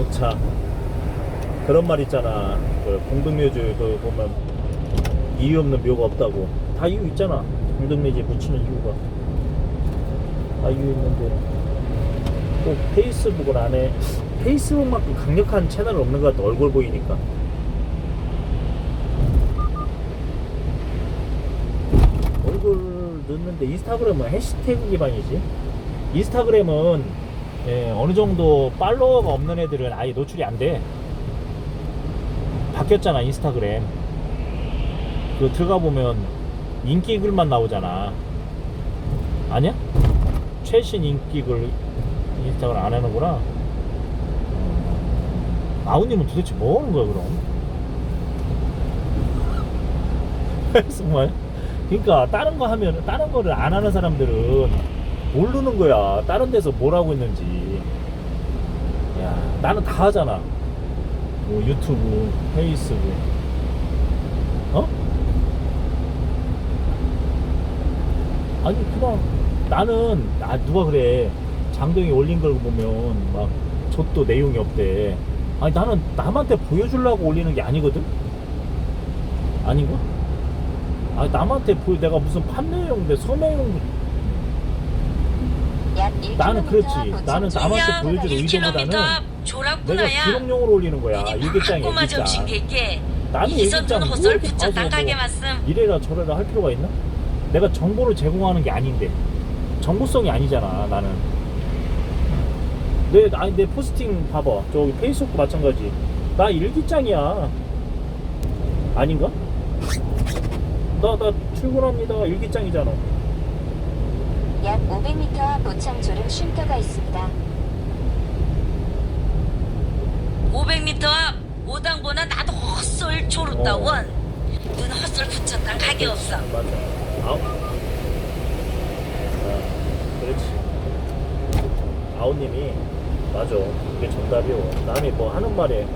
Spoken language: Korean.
도착. 그런 말 있잖아. 그 공동묘지 그 보면 이유 없는 묘가 없다고. 다 이유 있잖아. 공동묘지에 붙이는 이유가. 다 이유 있는데 꼭 페이스북을 안 해. 페이스북만큼 강력한 채널 없는 것 같아. 얼굴 보이니까. 얼굴 넣는데 인스타그램은 해시태그 기반이지. 인스타그램은 예, 어느 정도 팔로워가 없는 애들은 아예 노출이 안 돼. 바뀌었잖아 인스타그램. 그 들어가 보면 인기 글만 나오잖아. 아니야? 최신 인기 글 인스타그램 안 하는구나. 음, 아우님은 도대체 뭐 하는 거야 그럼? 정말? 그러니까 다른 거 하면 다른 거를 안 하는 사람들은 모르는 거야. 다른 데서 뭘 하고 있는지. 야, 나는 다 하잖아. 뭐 유튜브, 페이스북. 어? 아니 그냥 나는 아 누가 그래 장동이 올린 걸 보면 막 좆도 내용이 없대. 아니 나는 남한테 보여주려고 올리는 게 아니거든. 아닌가? 아니 남한테 보여 내가 무슨 판매용인데 소매용 나는 그렇지. 나는 남한테 보여줄 의도보다는 내가. 기록용으로 올리는 거야. 일기장에 일기장. 나는 일기장 헛설 이렇게 나가게 뭐. 이래라 저래라 할 필요가 있나? 내가 정보를 제공하는 게 아닌데 정보성이 아니잖아 나는 내 아니 내 포스팅 봐봐 저기 페이스북 마찬가지 나 일기장이야 아닌가? 나 나 출근합니다 일기장이잖아 약 500m 앞 오창조름 쉼터가 있습니다. 500m 앞 오당보나 나도 헛설 조르다 어. 원. 눈 헛설 붙였다 가게 없어. 맞아 아웃 아, 그렇지 아웃님이 맞아 그게 정답이오 남이 뭐 하는 말에